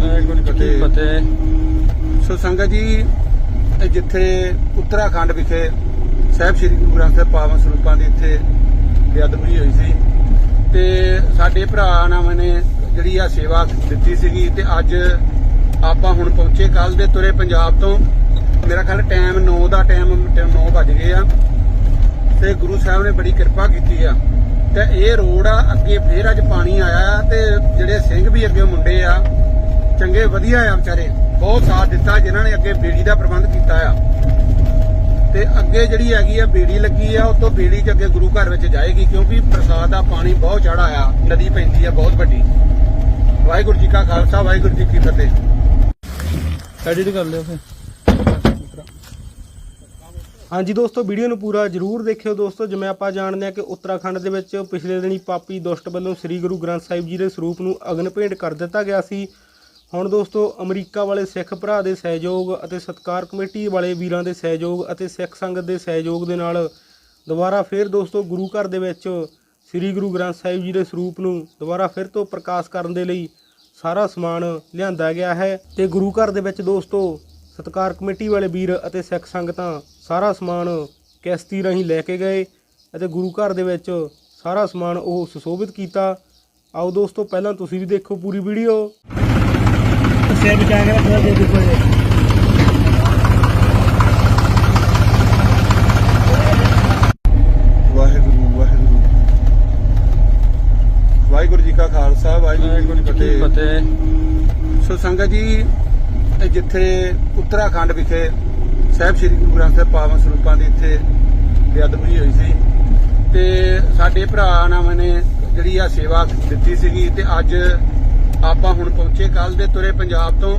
ਵਾਹਿਗੁਰੂ ਜੀ ਕੀ ਫਤਿਹ। ਫਤਿਹ। ਸੋ ਸੰਗਤ ਜੀ ਇਹ ਜਿੱਥੇ ਉੱਤਰਾਖੰਡ ਵਿਖੇ ਸਾਹਿਬ ਸ੍ਰੀ ਗੁਰੂ ਗ੍ਰੰਥ ਸਾਹਿਬ ਪਾਵਨ ਸਰੂਪਾਂ ਦੀ ਇੱਥੇ ਬੇਅਦਬੀ ਹੋਈ ਸੀ ਤੇ ਸਾਡੇ ਭਰਾ ਨਾਮ ਨੇ ਜਿਹੜੀ ਆ ਸੇਵਾ ਦਿੱਤੀ ਸੀਗੀ ਤੇ ਅੱਜ ਆਪਾਂ ਹੁਣ ਪਹੁੰਚੇ ਕੱਲ ਦੇ ਤੁਰੇ ਪੰਜਾਬ ਤੋਂ। ਮੇਰਾ ਖਿਆਲ ਟਾਈਮ 9 ਦਾ ਟਾਈਮ 9 ਵੱਜ ਗਏ ਆ। ਤੇ ਗੁਰੂ ਸਾਹਿਬ ਨੇ ਬੜੀ ਕਿਰਪਾ ਕੀਤੀ ਆ। ਤੇ ਇਹ ਰੋਡ ਆ ਅੱਗੇ ਫੇਰ ਅੱਜ ਪਾਣੀ ਆਇਆ ਤੇ ਜਿਹੜੇ ਸਿੰਘ ਵੀ ਅੱਗੇ ਮੁੰਡੇ ਆ ਚੰਗੇ, ਵਧੀਆ ਆ ਵਿਚਾਰੇ। ਬਹੁਤ ਸਾਥ ਦਿੱਤਾ ਜਿਨ੍ਹਾਂ ਨੇ ਅੱਗੇ ਬੇੜੀ ਦਾ ਪ੍ਰਬੰਧ ਕੀਤਾ ਆ। ਤੇ ਅੱਗੇ ਜਿਹੜੀ ਹੈਗੀ ਆ ਬੇੜੀ ਲੱਗੀ ਆ, ਉਹ ਬੇੜੀ ਚ ਅੱਗੇ ਗੁਰੂ ਘਰ ਵਿੱਚ ਜਾਏਗੀ, ਕਿਉਂਕਿ ਪ੍ਰਸਾਦ ਦਾ ਪਾਣੀ ਬਹੁਤ ਚੜਾ ਆ। ਨਦੀ ਪੈਂਦੀ ਆ, ਬਹੁਤ ਵੱਡੀ। ਵਾਹਿਗੁਰੂ ਜੀ ਕਾ ਖਾਲਸਾ, ਵਾਹਿਗੁਰੂ ਜੀ ਕੀ ਫਤਿਹ। ਐਡਿਟ ਕਰ ਲਿਓ ਫਿਰ। ਹਾਂਜੀ ਦੋਸਤੋ ਵੀਡੀਓ ਨੂੰ ਪੂਰਾ ਜਰੂਰ ਦੇਖਿਓ ਦੋਸਤੋ। ਜਿਵੇਂ ਆਪਾਂ ਜਾਣਦੇ ਹਾਂ ਕਿ ਉੱਤਰਾਖੰਡ ਦੇ ਵਿੱਚ ਪਿਛਲੇ ਦਿਨੀ ਪਾਪੀ ਦੁਸ਼ਟ ਵੱਲੋਂ ਸ੍ਰੀ ਗੁਰੂ ਗ੍ਰੰਥ ਸਾਹਿਬ ਜੀ ਦੇ ਸਰੂਪ ਨੂੰ ਅਗਨ ਭੇਂਟ ਕਰ ਦਿੱਤਾ ਗਿਆ ਸੀ। ਹੁਣ ਦੋਸਤੋ, ਅਮਰੀਕਾ ਵਾਲੇ ਸਿੱਖ ਭਰਾ ਦੇ ਸਹਿਯੋਗ ਅਤੇ ਸਤਕਾਰ ਕਮੇਟੀ ਵਾਲੇ ਵੀਰਾਂ ਦੇ ਸਹਿਯੋਗ ਅਤੇ ਸਿੱਖ ਸੰਗਤ ਦੇ ਸਹਿਯੋਗ ਦੇ ਨਾਲ ਦੁਬਾਰਾ ਫਿਰ ਦੋਸਤੋ, ਗੁਰੂ ਘਰ ਦੇ ਵਿੱਚ ਸ੍ਰੀ ਗੁਰੂ ਗ੍ਰੰਥ ਸਾਹਿਬ ਜੀ ਦੇ ਸਰੂਪ ਨੂੰ ਦੁਬਾਰਾ ਫਿਰ ਤੋਂ ਪ੍ਰਕਾਸ਼ ਕਰਨ ਦੇ ਲਈ ਸਾਰਾ ਸਮਾਨ ਲਿਆਂਦਾ ਗਿਆ ਹੈ ਤੇ ਗੁਰੂ ਘਰ ਦੇ ਵਿੱਚ ਦੋਸਤੋ, ਸਤਕਾਰ ਕਮੇਟੀ ਵਾਲੇ ਵੀਰ ਅਤੇ ਸਿੱਖ ਸੰਗਤਾਂ ਸਾਰਾ ਸਮਾਨ ਕਿਸ਼ਤੀ ਰਾਹੀਂ ਲੈ ਕੇ ਗਏ ਅਤੇ ਗੁਰੂ ਘਰ ਦੇ ਵਿੱਚ ਸਾਰਾ ਸਮਾਨ ਉਹ ਸੁਸ਼ੋਭਿਤ ਕੀਤਾ। ਆਓ ਦੋਸਤੋ, ਪਹਿਲਾਂ ਤੁਸੀਂ ਵੀ ਦੇਖੋ ਪੂਰੀ ਵੀਡੀਓ। से बचा के रखना दे देखो ये ਵਾਹਿਗੁਰੂ ਵਾਹਿਗੁਰੂ ਵਾਹਿਗੁਰੂ ਜੀ ਕਾ ਖਾਲਸਾ ਵਾਹਿਗੁਰੂ ਜੀ ਕੀ ਫਤਿਹ ਫਤਿਹ ਸੋ ਸੰਗਤ ਜੀ ਇਹ ਜਿੱਥੇ ਉੱਤਰਾਖੰਡ ਵਿਖੇ ਸਾਹਿਬ ਸ੍ਰੀ ਗੁਰੂ ਗ੍ਰੰਥ ਸਾਹਿਬ ਪਾਵਨ ਸਰੂਪਾਂ ਦੀ ਇੱਥੇ ਬੇਅਦਬੀ ਹੋਈ ਸੀ ਤੇ ਸਾਡੇ ਭਰਾ ਨਾਮ ਨੇ ਜਿਹੜੀ ਆ ਸੇਵਾ ਦਿੱਤੀ ਸੀਗੀ ਤੇ ਅੱਜ ਆਪਾਂ ਹੁਣ ਪਹੁੰਚੇ ਕੱਲ ਦੇ ਤੁਰੇ ਪੰਜਾਬ ਤੋਂ।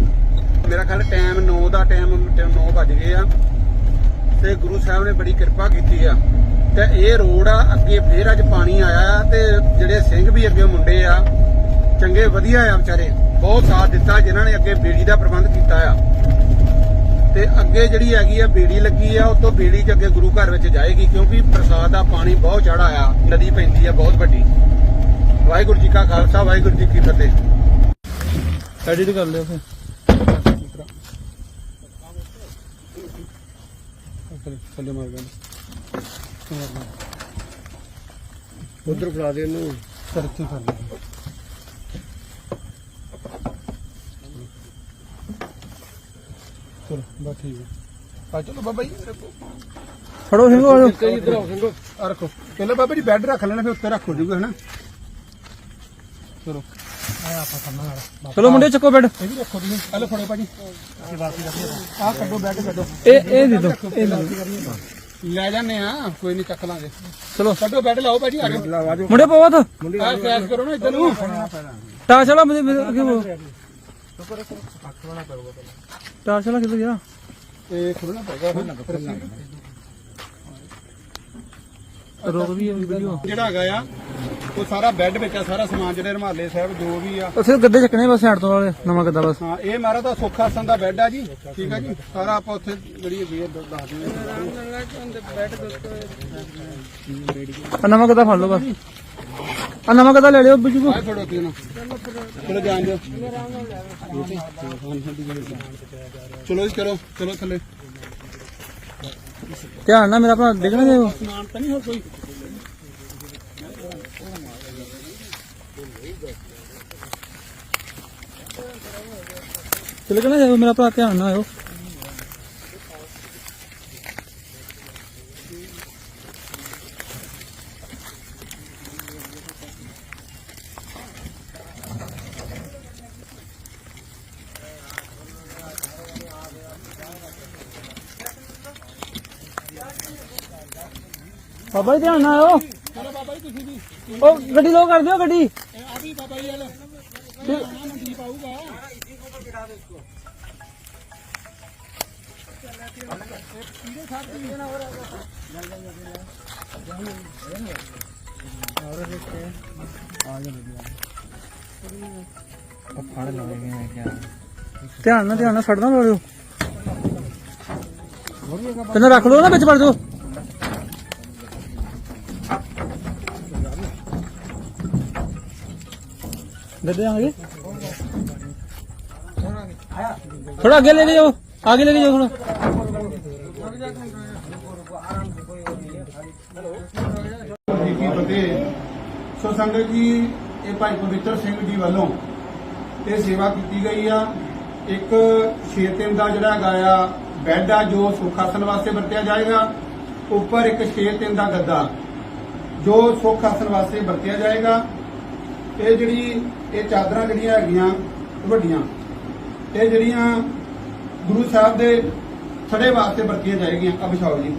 ਮੇਰਾ ਖਿਆਲ ਟਾਈਮ 9 ਦਾ ਟਾਈਮ 9 ਵੱਜ ਗਏ ਆ। ਤੇ ਗੁਰੂ ਸਾਹਿਬ ਨੇ ਬੜੀ ਕਿਰਪਾ ਕੀਤੀ ਆ। ਤੇ ਇਹ ਰੋਡ ਆ, ਅੱਗੇ ਫੇਰ ਅੱਜ ਪਾਣੀ ਆਇਆ ਤੇ ਜਿਹੜੇ ਸਿੰਘ ਵੀ ਅੱਗੇ ਮੁੰਡੇ ਆ, ਚੰਗੇ ਵਧੀਆ ਆ ਵਿਚਾਰੇ, ਬਹੁਤ ਸਾਥ ਦਿੱਤਾ ਜਿਨ੍ਹਾਂ ਨੇ ਅੱਗੇ ਬੇੜੀ ਦਾ ਪ੍ਰਬੰਧ ਕੀਤਾ ਆ। ਤੇ ਅੱਗੇ ਜਿਹੜੀ ਹੈਗੀ ਆ ਬੇੜੀ ਲੱਗੀ ਆ, ਉਹ ਤੋਂ ਬੇੜੀ ਚ ਅੱਗੇ ਗੁਰੂ ਘਰ ਵਿੱਚ ਜਾਏਗੀ, ਕਿਉਂਕਿ ਪ੍ਰਸਾਦ ਦਾ ਪਾਣੀ ਬਹੁਤ ਚੜਾ ਆ, ਨਦੀ ਪੈਂਦੀ ਆ ਬਹੁਤ ਵੱਡੀ। ਵਾਹਿਗੁਰੂ ਜੀ ਕਾ ਖਾਲਸਾ, ਵਾਹਿਗੁਰੂ ਜੀ ਕੀ ਫਤਿਹ। ਐਡਿਟ ਕਰ ਲਿਓ ਫਿਰ। ਥੱਲੇ ਫੜਾ ਦੇ ਇਹਨੂੰ। ਸਰ ਕਰ ਲਿਓ। ਚਲੋ ਬਸ ਠੀਕ ਹੈ ਆ ਚਲੋ ਬਾਬਾ ਜੀ ਮੇਰੇ ਕੋਲ। ਫੜੋ ਸਿੰਘੋ ਆ ਜਾਓ। ਇੱਧਰ ਆਓ ਸਿੰਘੋ ਆ ਰੱਖੋ। ਪਹਿਲਾਂ ਬਾਬਾ ਜੀ ਬੈੱਡ ਰੱਖ ਲੈਣਾ ਫਿਰ ਉੱਤੇ ਰੱਖੋ ਜੂਗਾ ਹਨਾ? ਚਲੋ। ਚਲੋ ਮੁੰਡੇ ਚੱਕੋ ਬੈੱਡ। ਇਹ ਵੀ ਰੱਖੋ ਤੁਸੀਂ। ਹਲੋ ਫੜੋ ਭਾਜੀ। ਆ ਕੱਢੋ ਬੈੱਡ ਕੱਢੋ। ਇਹ ਇਹ ਦੇ ਦਿਓ ਇਹ ਲੈ ਜਾਂਦੇ ਆ ਕੋਈ ਨਹੀਂ ਚੱਕ ਲਾਂਗੇ। ਚਲੋ। ਕੱਢੋ ਬੈੱਡ ਲਾਓ ਭਾਜੀ ਆ ਜਾਓ। ਮੁੰਡੇ ਪਵਤ ਆ ਫੈਸ ਕਰੋ ਨਾ ਇੱਧਰ ਨੂੰ। ਮੇਰੇ ਮੇਰੇ ਅੱਗੇ ਉਹ ਟਾਰ ਚਲਾ ਕਿੱਧਰ ਗਿਆ? ਇਹ ਖੁੱਲਣਾ ਪਏਗਾ ਫਿਰ ਰੁਕ ਵੀ ਵੀਡੀਓ। ਜਿਹੜਾ ਹੈਗਾ ਆ? ਉਹ ਸਾਰਾ ਬੈੱਡ ਵਿੱਚ ਆ ਸਾਰਾ ਸਮਾਨ ਜਿਹੜੇ ਰਮਾਲੇ ਸਾਹਿਬ ਜੋ ਵੀ ਆ। ਅਸੀਂ ਗੱਦੇ ਚੱਕਣੇ ਬਸ ਸਾਈਡ ਤੋਂ ਵਾਲੇ ਨਵਾਂ ਗੱਦਾ ਬਸ। ਹਾਂ ਇਹ ਮਾਰਾ ਦਾ ਸੁੱਖ ਆਸਨ ਦਾ ਬੈੱਡ ਆ ਜੀ ਠੀਕ ਆ ਜੀ? ਸਾਰਾ ਆਪਾਂ ਉੱਥੇ ਜਿਹੜੀ ਹੈਗੀ ਆ ਦ- ਦੱਸ ਦਿੰਦੇ ਆ। ਨਵਾਂ ਗੱਦਾ ਫੜ ਲਓ ਬਸ। ਆ ਨਵਾਂ ਗੱਦਾ ਲੈ ਲਿਓ ਬਿਜੂ ਆ ਫੜੋ ਤੁਸੀਂ ਨਾ। ਚਲੋ ਜਾਣ ਦਿਓ। ਚਲੋ ਜੀ ਚਲੋ ਚਲੋ ਥੱਲੇ। ਧਿਆਨ ਨਾਲ ਮੇਰਾ ਭਰਾ ਡਿੱਗਣਾ ਜਾਓ ਸਮਾਨ ਤਾਂ ਨਹੀਂ ਹੋਰ ਕੋਈ? ਚਲੇ ਜਾਓ ਮੇਰਾ ਭਰਾ ਧਿਆਨ ਨਾਲ ਆਇਓ। ਬਾਬਾ ਜੀ, ਧਿਆਨ ਨਾਲ ਆਇਓ। ਉਹ ਗੱਡੀ ਲੋ ਕਰ ਦਿਓ, ਗੱਡੀ। ਇਹ ਆ ਵੀ ਬਾਬਾ ਜੀ ਵਾਲਾ ਮੰਡੀ ਪਾਊਗਾ ਧਿਆਨ ਨਾਲ ਧਿਆਨ ਨਾਲ ਛੱਡਣਾ ਲੋੜਿਓ ਪਹਿਲਾਂ ਰੱਖ ਲਓ ਨਾ, ਵਿੱਚ ਵੜ ਜਾਓ। ਗੱਦੇ ਆਂਗੇ थोड़ा आगे लेके जाओ आगे लेके जाओ थोड़ा ਜੀ ਕੀ ਫਤਿਹ ਸੋ ਸੰਗਤ ਜੀ ਇਹ ਭਾਈ ਪਵਿੱਤਰ ਸਿੰਘ ਜੀ ਵੱਲੋਂ ਇਹ ਸੇਵਾ ਕੀਤੀ ਗਈ ਆ ਇੱਕ ਛੇ ਤਿੰਨ ਦਾ ਜਿਹੜਾ ਹੈਗਾ ਆ ਬੈੱਡ ਆ ਜੋ ਸੁੱਖ ਆਸਣ ਵਾਸਤੇ ਵਰਤਿਆ ਜਾਏਗਾ ਉੱਪਰ ਇੱਕ ਛੇ ਤਿੰਨ ਦਾ ਗੱਦਾ ਜੋ ਸੁੱਖ ਆਸਣ ਵਾਸਤੇ ਵਰਤਿਆ ਜਾਏਗਾ ਇਹ ਜਿਹੜੀ ਇਹ ਚਾਦਰਾਂ ਜਿਹੜੀਆਂ ਹੈਗੀਆਂ ਵੱਡੀਆਂ। ਇਹ ਜਿਹੜੀਆਂ ਗੁਰੂ ਸਾਹਿਬ ਦੇ ਥੜੇ ਵਾਸਤੇ ਵਰਤੀਆਂ ਜਾਏਗੀਆਂ। ਆ ਵਿਛਾਓ ਜੀ।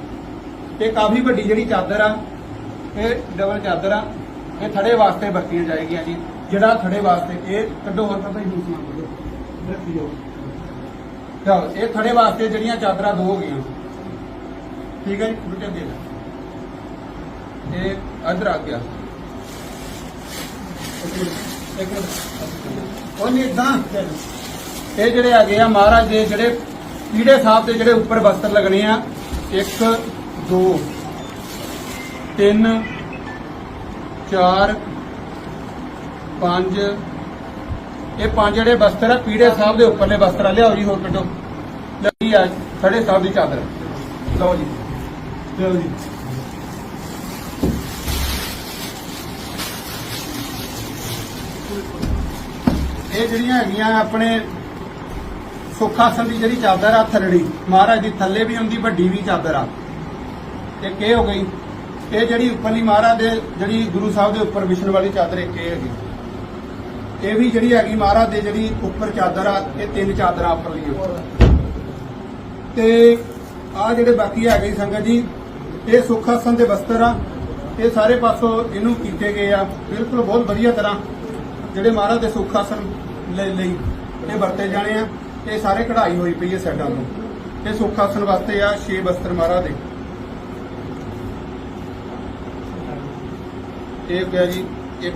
ਇਹ ਕਾਫੀ ਵੱਡੀ ਜਿਹੜੀ ਚਾਦਰ ਆ, ਇਹ ਡਬਲ ਚਾਦਰ ਆ, ਇਹ ਥੜੇ ਵਾਸਤੇ ਵਰਤੀਆਂ ਜਾਏਗੀਆਂ ਜੀ। ਜਿਹੜਾ ਥੜੇ ਵਾਸਤੇ, ਇਹ ਕੱਢੋ ਹੋਰ ਪਤਾ ਹੀ ਨਹੀਂ ਸਮਾਨ ਕੱਢੋ। ਰੱਖੀ ਚਲੋ ਇਹ ਥੜੇ ਵਾਸਤੇ ਜਿਹੜੀਆਂ ਚਾਦਰਾਂ ਦੋ ਹੋ ਗਈਆਂ। ਠੀਕ ਹੈ ਜੀ ਰੁਕੇ ਦੇ ਦਿਓ। ਇਹ ਅਦਰ ਆ ਗਿਆ। ਉਹ ਨਹੀਂ ਇਦਾਂ ਇਹ ਜਿਹੜੇ ਹੈਗੇ ਆ ਮਹਾਰਾਜ ਦੇ ਜਿਹੜੇ ਪੀੜੇ ਸਾਹਿਬ ਦੇ ਜਿਹੜੇ ਉੱਪਰ ਵਸਤਰ ਲੱਗਣੇ ਆ 1 2 3 4 5 ਇਹ ਪੰਜ ਜਿਹੜੇ ਵਸਤਰ ਆ ਪੀੜੇ ਸਾਹਿਬ ਦੇ ਉੱਪਰਲੇ ਵਸਤਰ ਲਿਆਓ ਜੀ, ਹੋਰ ਕੱਢੋ। ਲੱਗੀ ਆ ਖੜੇ ਸਾਹਿਬ ਦੀ ਚਾਦਰ। ਲਓ ਜੀ। ਲਓ ਜੀ। ਇਹ ਜਿਹੜੀਆਂ ਹੈਗੀਆਂ ਆਪਣੇ ਸੁਖਾਸਨ ਦੀ ਜਿਹੜੀ ਚਾਦਰ ਆ ਥਰੜੀ ਮਹਾਰਾਜ ਦੀ ਥੱਲੇ ਵੀ ਹੁੰਦੀ, ਵੱਡੀ ਵੀ ਚਾਦਰ ਆ। ਇੱਕ ਇਹ ਹੋ ਗਈ? ਇਹ ਜਿਹੜੀ ਉੱਪਰਲੀ ਮਹਾਰਾਜ ਦੇ, ਜਿਹੜੀ ਗੁਰੂ ਸਾਹਿਬ ਦੇ ਉੱਪਰ ਵਿਸ਼ਨ ਵਾਲੀ ਚਾਦਰ ਇੱਕ ਇਹ ਹੈਗੀ। ਇਹ ਵੀ ਜਿਹੜੀ ਹੈਗੀ ਮਹਾਰਾਜ ਦੇ ਜਿਹੜੀ ਉੱਪਰ ਚਾਦਰ ਆ, ਇਹ ਤਿੰਨ ਚਾਦਰਾਂ ਉੱਪਰਲੀਆਂ। ਤੇ ਆ ਜਿਹੜੇ ਬਾਕੀ ਹੈਗੇ ਸੰਗਤ ਜੀ, ਇਹ ਸੁਖਾਸਨ ਦੇ ਵਸਤਰ ਆ। ਇਹ ਸਾਰੇ ਪਾਸੋਂ ਇਹਨੂੰ ਕੀਤੇ ਗਏ ਆ। ਬਿਲਕੁਲ ਬਹੁਤ ਵਧੀਆ ਤਰ੍ਹਾਂ ਜਿਹੜੇ ਮਹਾਰਾਜ ਦੇ ਸੁੱਖ ਆਸਨ ਲਈ ਇਹ ਵਰਤੇ ਜਾਣੇ ਆ, ਇਹ ਸਾਰੇ ਕਢਾਈ ਹੋਈ ਪਈ ਹੈ ਸਾਈਡਾਂ ਤੋਂ। ਇਹ ਸੁਖਾਸਨ ਵਾਸਤੇ ਆ ਛੇ ਵਸਤਰ ਮਹਾਰਾਜ ਦੇ। ਇਹ ਪਿਆ ਜੀ, ਇੱਕ।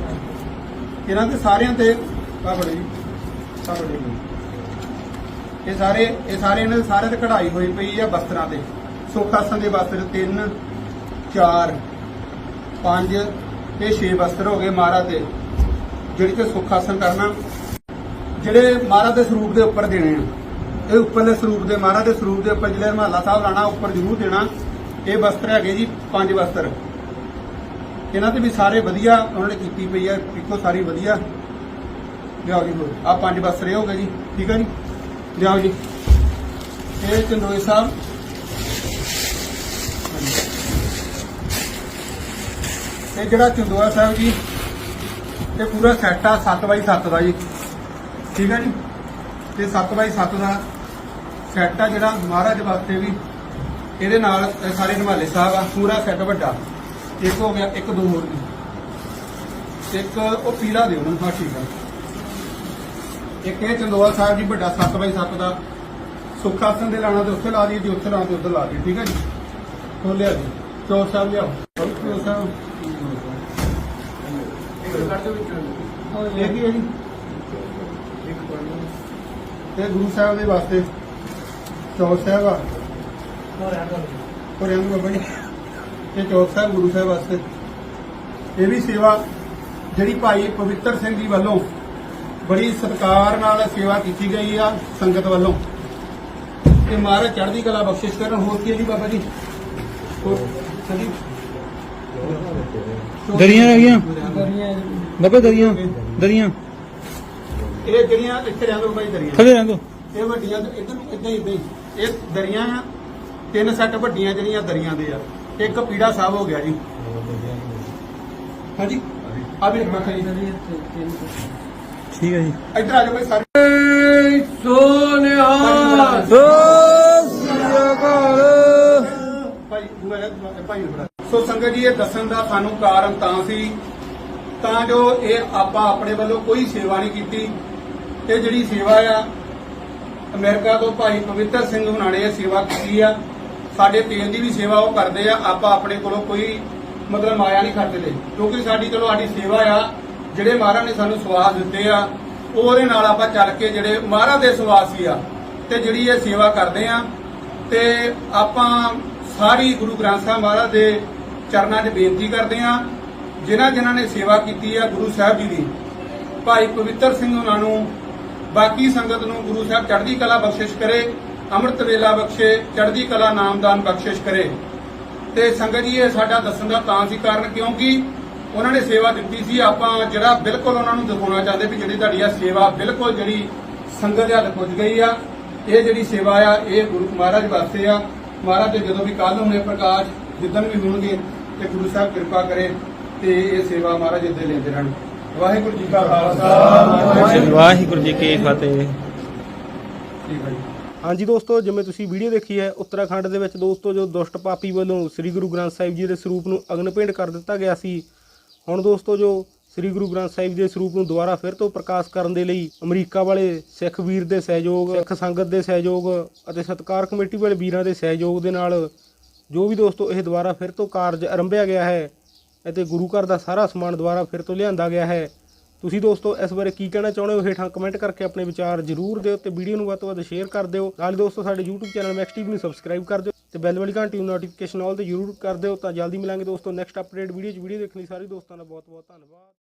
ਇਹਨਾਂ ਦੇ ਸਾਰਿਆਂ ਤੇ ਆ ਬੜੇ ਜੀ ਆ ਬੜੇ ਇਹ ਸਾਰੇ ਇਹ ਸਾਰੇ ਇਹਨਾਂ ਦੇ ਸਾਰੇ ਤੇ ਕਢਾਈ ਹੋਈ ਪਈ ਆ ਵਸਤਰਾਂ ਤੇ। ਸੁਖਾਸਨ ਦੇ ਵਸਤਰ 3 4 5 ਇਹ 6 ਵਸਤਰ ਹੋ ਗਏ ਮਹਾਰਾਜ ਦੇ। ਜਿਹੜੀ ਤੇ ਆਸਨ ਕਰਨਾ, ਜਿਹੜੇ ਮਹਾਰਾਜ ਦੇ ਸਰੂਪ ਦੇ ਉੱਪਰ ਦੇਣੇ ਆ। ਇਹ ਉੱਪਰਲੇ ਸਰੂਪ ਦੇ, ਮਹਾਰਾਜ ਦੇ ਸਰੂਪ ਦੇ ਉੱਪਰ ਜਿਹੜੇ ਰਮਾਲਾ ਸਾਹਿਬ ਲਾਣਾ, ਉੱਪਰ ਜ਼ਰੂਰ ਦੇਣਾ। ਇਹ ਵਸਤਰ ਹੈਗੇ ਜੀ, ਪੰਜ ਵਸਤਰ। ਇਹਨਾਂ ਤੇ ਵੀ ਸਾਰੇ ਵਧੀਆ ਉਹਨਾਂ ਨੇ ਕੀਤੀ ਪਈ ਆ ਪਿੱਕੋ ਸਾਰੀ ਵਧੀਆ। ਲਿਆਓ ਜੀ ਹੋਰ ਆ ਪੰਜ ਵਸਤਰ ਇਹ ਹੋ ਗਏ ਜੀ, ਠੀਕ ਹੈ ਜੀ? ਲਿਆਓ ਜੀ। ਇਹ ਚੰਦੋਏ ਸਾਹਿਬ। ਇਹ ਜਿਹੜਾ ਚੰਦੋਆ ਸਾਹਿਬ ਜੀ ਇਹ ਪੂਰਾ ਸੈੱਟ ਆ 7x7 ਦਾ ਜੀ। ਠੀਕ ਹੈ ਜੀ? ਤੇ 7x7 ਦਾ ਸੈੱਟ ਆ ਜਿਹੜਾ ਮਹਾਰਾਜ ਵਾਸਤੇ ਵੀ। ਇਹਦੇ ਨਾਲ ਸਾਰੇ ਨਿਮਾਲੇ ਸਾਹਿਬ ਆ, ਪੂਰਾ ਸੈੱਟ ਵੱਡਾ। ਇੱਕ ਹੋ ਗਿਆ, ਇੱਕ ਦੋ ਹੋਰ ਵੀ। ਇੱਕ ਉਹ ਪੀਲਾ ਦਿਓ ਨਾ ਹਾਂ, ਠੀਕ ਆ। ਇੱਕ ਇਹ ਚੰਦੋਆ ਸਾਹਿਬ ਜੀ ਵੱਡਾ 7x7 ਦਾ। ਸੁੱਖ ਆਸਨ ਦੇ ਲਾਣਾ ਤੇ ਉੱਥੇ ਲਾ ਦਈਏ, ਜੀ ਉੱਥੇ ਲਾਣਾ ਤੇ ਉੱਧਰ ਲਾ ਦਈਏ, ਠੀਕ ਹੈ ਜੀ? ਖੋਲਿਆ ਜੀ। ਚੋਰ ਸਾਹਿਬ ਲਿਆਓ। ਚੋਰ ਸਾਹਿਬ। ਇਹ ਕੀ ਹੈ ਜੀ? ਇਹ ਗੁਰੂ ਸਾਹਿਬ ਦੇ ਵਾਸਤੇ ਚੌਰ ਸਾਹਿਬ ਆ। ਔਰ ਇਹਨੂੰ ਬਾਬਾ ਜੀ। ਇਹ ਸਾਹਿਬ ਗੁਰੂ ਸਾਹਿਬ ਵਾਸਤੇ। ਇਹ ਵੀ ਸੇਵਾ ਜਿਹੜੀ ਭਾਈ ਪਵਿੱਤਰ ਸਿੰਘ ਜੀ ਵੱਲੋਂ ਬੜੀ ਸਤਿਕਾਰ ਨਾਲ ਸੇਵਾ ਕੀਤੀ ਗਈ ਆ ਸੰਗਤ ਵੱਲੋਂ। ਤੇ ਮਹਾਰਾਜ ਚੜ੍ਹਦੀ ਕਲਾ ਬਖਸ਼ਿਸ਼ ਕਰਨ। ਹੋਰ ਕੀ ਜੀ ਬਾਬਾ ਜੀ? ਹੋਰ ਦਰੀਆਂ ਰਹਿ ਗਈਆਂ? ਦਰੀਆਂ ਦਰੀਆਂ? ਦਰੀਆਂ। ਇਹ ਜਿਹੜੀਆਂ ਇੱਥੇ ਰਹਿ ਦੋ ਦਰੀਆਂ। ਖੜੇ ਰਹਿਣ ਇਹ ਵੱਡੀਆਂ ਤੇ ਇਧਰ ਇਦਾਂ ਹੀ ਇਦਾਂ ਹੀ। ਇਹ ਦਰੀਆਂ ਤਿੰਨ ਸੈੱਟ ਵੱਡੀਆਂ ਜਿਹੜੀਆਂ ਦਰੀਆਂ ਦੇ ਆ। ਇੱਕ ਪੀੜਾ ਸਾਹਿਬ ਹੋ ਗਿਆ ਜੀ। ਹਾਂਜੀ। ਆ ਵੀ ਮੈਂ ਖਰੀਦ ਲਈ ਠੀਕ ਹੈ ਜੀ। ਇੱਧਰ ਆ ਜਾਓ ਭਾਈ ਸਾਰੇ। ਸੋ ਸੰਗਤ ਜੀ, ਇਹ ਦੱਸਣ ਦਾ ਸਾਨੂੰ ਕਾਰਨ ਤਾਂ ਸੀ, ਤਾਂ ਜੋ ਇਹ ਆਪਾਂ ਆਪਣੇ ਵੱਲੋਂ ਕੋਈ ਸੇਵਾ ਨਹੀਂ ਕੀਤੀ। ਇਹ ਜਿਹੜੀ ਸੇਵਾ ਆ, ਅਮਰੀਕਾ ਤੋਂ ਭਾਈ ਪਵਿੱਤਰ ਸਿੰਘ ਹੁਣਾਂ ਨੇ ਇਹ ਸੇਵਾ ਕੀਤੀ ਆ। ਸਾਡੇ ਤੇਲ ਦੀ ਵੀ ਸੇਵਾ ਉਹ ਕਰਦੇ ਆ, ਆਪਾਂ ਆਪਣੇ ਕੋਲੋਂ ਕੋਈ ਮਤਲਬ ਮਾਇਆ ਨਹੀਂ ਖਰਚਦੇ ਕਿਉਂਕਿ ਸਾਡੀ, ਚਲੋ ਸਾਡੀ ਸੇਵਾ ਆ, ਜਿਹੜੇ ਮਹਾਰਾਜ ਨੇ ਸਾਨੂੰ ਸਵਾਸ ਦਿੱਤੇ ਆ, ਉਹ ਉਹਦੇ ਨਾਲ ਆਪਾਂ ਚੱਲ ਕੇ ਜਿਹੜੇ ਮਹਾਰਾਜ ਦੇ ਸਵਾਸ ਸਵਾਸੀ ਆ, ਤੇ ਜਿਹੜੀ ਇਹ ਸੇਵਾ ਕਰਦੇ ਆ, ਤੇ ਆਪਾਂ ਸਾਰੀ ਗੁਰੂ ਗ੍ਰੰਥ ਸਾਹਿਬ ਮਹਾਰਾਜ ਦੇ ਚਰਨਾਂ 'ਚ ਬੇਨਤੀ ਕਰਦੇ ਆ ਜਿਨ੍ਹਾਂ ਜਿਨ੍ਹਾਂ ਨੇ ਸੇਵਾ ਕੀਤੀ ਆ ਗੁਰੂ ਸਾਹਿਬ ਜੀ ਦੀ, ਭਾਈ ਪਵਿੱਤਰ ਸਿੰਘ ਉਹਨਾਂ ਨੂੰ, ਬਾਕੀ ਸੰਗਤ ਨੂੰ ਗੁਰੂ ਸਾਹਿਬ ਚੜ੍ਹਦੀ ਕਲਾ ਬਖਸ਼ਿਸ਼ ਕਰੇ, ਅੰਮ੍ਰਿਤ ਵੇਲਾ ਬਖਸ਼ੇ, ਚੜ੍ਹਦੀ ਕਲਾ ਨਾਮਦਾਨ ਬਖਸ਼ਿਸ਼ ਕਰੇ। ਤੇ ਸੰਗਤ ਜੀ, ਇਹ ਸਾਡਾ ਦੱਸਣ ਦਾ ਤਾਂ ਸੀ ਕਾਰਨ ਕਿਉਂਕਿ ਉਹਨਾਂ ਨੇ ਸੇਵਾ ਦਿੱਤੀ ਸੀ। ਆਪਾਂ ਜਿਹੜਾ ਬਿਲਕੁਲ ਉਹਨਾਂ ਨੂੰ ਦਿਖਾਉਣਾ ਚਾਹੁੰਦੇ ਵੀ ਜਿਹੜੀ ਤੁਹਾਡੀ ਆ ਸੇਵਾ ਬਿਲਕੁਲ ਜਿਹੜੀ ਸੰਗਤ ਦੇ ਹੱਥ ਪੁੱਜ ਗਈ ਆ। ਇਹ ਜਿਹੜੀ ਸੇਵਾ ਆ, ਇਹ ਗੁਰੂ ਮਹਾਰਾਜ ਵਾਸਤੇ ਆ। ਮਹਾਰਾਜ ਦੇ ਜਦੋਂ ਵੀ ਕੱਲ ਹੋਣੇ ਪ੍ਰਕਾਸ਼ ਜਿੱਦਣ ਵੀ ਹੋਣਗੇ ਤੇ ਗੁਰੂ ਸਾਹਿਬ ਕਿਰਪਾ ਕਰੇ ਤੇ ਇਹ ਸੇਵਾ ਮਹਾਰਾਜ ਇੱਦੇ ਲੈਂਦੇ ਰਹਿਣ। ਵਾਹਿਗੁਰੂ ਜੀ ਕਾ ਖਾਲਸਾ। ਵਾਹਿਗੁਰੂ ਜੀ ਕੀ ਫਤਿਹ। ਠੀਕ ਹੈ ਜੀ ਹਾਂਜੀ ਦੋਸਤੋ ਜਿਵੇਂ ਤੁਸੀਂ ਵੀਡੀਓ ਦੇਖੀ ਹੈ ਉੱਤਰਾਖੰਡ ਦੇ ਵਿੱਚ ਦੋਸਤੋ ਜੋ ਦੁਸ਼ਟ ਪਾਪੀ ਵੱਲੋਂ ਸ੍ਰੀ ਗੁਰੂ ਗ੍ਰੰਥ ਸਾਹਿਬ ਜੀ ਦੇ ਸਰੂਪ ਨੂੰ ਅਗਨ ਭੇਂਟ ਕਰ ਦਿੱਤਾ ਗਿਆ ਸੀ ਹੁਣ ਦੋਸਤੋ ਜੋ ਸ੍ਰੀ ਗੁਰੂ ਗ੍ਰੰਥ ਸਾਹਿਬ ਜੀ ਦੇ ਸਰੂਪ ਨੂੰ ਦੁਬਾਰਾ ਫਿਰ ਤੋਂ ਪ੍ਰਕਾਸ਼ ਕਰਨ ਦੇ ਲਈ ਅਮਰੀਕਾ ਵਾਲੇ ਸਿੱਖ ਵੀਰ ਦੇ ਸਹਿਯੋਗ ਸਿੱਖ ਸੰਗਤ ਦੇ ਸਹਿਯੋਗ ਅਤੇ ਸਤਕਾਰ ਕਮੇਟੀ ਵਾਲੇ ਵੀਰਾਂ ਦੇ ਸਹਿਯੋਗ ਦੇ ਨਾਲ ਜੋ ਵੀ ਦੋਸਤੋ, ਇਹ ਦੁਬਾਰਾ ਫਿਰ ਤੋਂ ਕਾਰਜ ਆਰੰਭਿਆ ਗਿਆ ਹੈ ਅਤੇ ਗੁਰੂ ਘਰ ਦਾ ਸਾਰਾ ਸਮਾਨ ਦੁਬਾਰਾ ਫਿਰ ਤੋਂ ਲਿਆਂਦਾ ਗਿਆ ਹੈ। ਤੁਸੀਂ ਦੋਸਤੋ, ਇਸ ਬਾਰੇ ਕੀ ਕਹਿਣਾ ਚਾਹੁੰਦੇ ਹੋ? ਹੇਠਾਂ ਕਮੈਂਟ ਕਰਕੇ ਆਪਣੇ ਵਿਚਾਰ ਜ਼ਰੂਰ ਦਿਓ ਤੇ ਵੀਡੀਓ ਨੂੰ ਵੱਧ ਤੋਂ ਵੱਧ ਸ਼ੇਅਰ ਕਰ ਦਿਓ। ਨਾਲ ਦੋਸਤੋ, ਸਾਡੇ YouTube ਚੈਨਲ ਮੈਕਸ ਟੀਵੀ ਨੂੰ ਸਬਸਕ੍ਰਾਈਬ ਕਰ ਦਿਓ ਤੇ ਬੈਲ ਵਾਲੀ ਘੰਟੀ ਨੂੰ ਨੋਟੀਫਿਕੇਸ਼ਨ ਆਲ ਤੇ ਜ਼ਰੂਰ ਕਰ ਦਿਓ ਤਾਂ ਜਲਦੀ ਮਿਲਾਂਗੇ ਦੋਸਤੋ ਨੈਕਸਟ ਅਪਡੇਟ ਵੀਡੀਓ 'ਚ। ਵੀਡੀਓ ਦੇਖਣ ਲਈ ਸਾਰੇ ਦੋਸਤਾਂ ਦਾ ਬਹੁਤ ਬਹੁਤ ਧੰਨਵਾਦ।